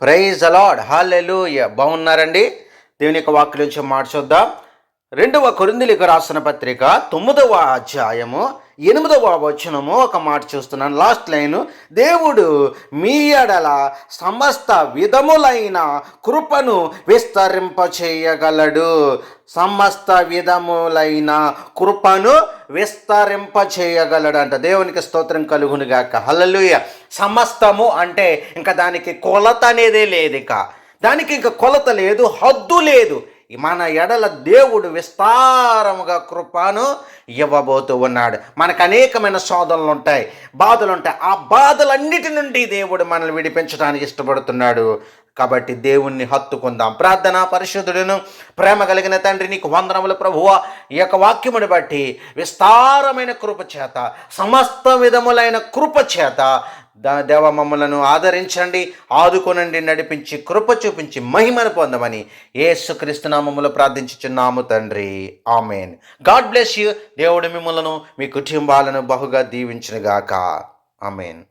Praise అలాడ్ hallelujah బాగున్నారండి? దేవుని యొక్క వాక్య నుంచి మాట చూద్దాం. రెండవ కొరిందులకు రాసిన పత్రిక తొమ్మిదవ అధ్యాయము ఎనిమిదవ వచనము ఒక మాట చూస్తున్నాను. లాస్ట్ లైన్ దేవుడు మీ ఎడల సమస్త విధములైన కృపను విస్తరింపచేయగలడు. సమస్త విధములైన కృపను విస్తరింపచేయగలడు దేవునికి స్తోత్రం కలుగును గాక. హల్లెలూయ. సమస్తము అంటే ఇంకా దానికి కొలత అనేదే లేదు ఇక. దానికి ఇంకా కొలత లేదు హద్దు లేదు. మన ఎడల దేవుడు విస్తారముగా కృపను ఇవ్వబోతూ ఉన్నాడు. మనకు అనేకమైన శోధనలు ఉంటాయి బాధలు ఉంటాయి. ఆ బాధలన్నిటి నుండి దేవుడు మనల్ని విడిపించడానికి ఇష్టపడుతున్నాడు. కాబట్టి దేవుణ్ణి హత్తుకుందాం. ప్రార్థన పరిశుద్ధుడును ప్రేమ కలిగిన తండ్రి నీకు వందనములు ప్రభువ. ఈ యొక్క వాక్యముని బట్టి విస్తారమైన కృప చేత సమస్త విధములైన కృప చేత దేవ మమ్మలను ఆదరించండి ఆదుకొనండి నడిపించి కృప చూపించి మహిమను పొందమని యేసుక్రీస్తు నామములో ప్రార్థించుచున్నాము తండ్రి. ఆమెన్. God bless you. దేవుడు మిమ్మలను మీ కుటుంబాలను బహుగా దీవించునుగాక. ఆమెన్.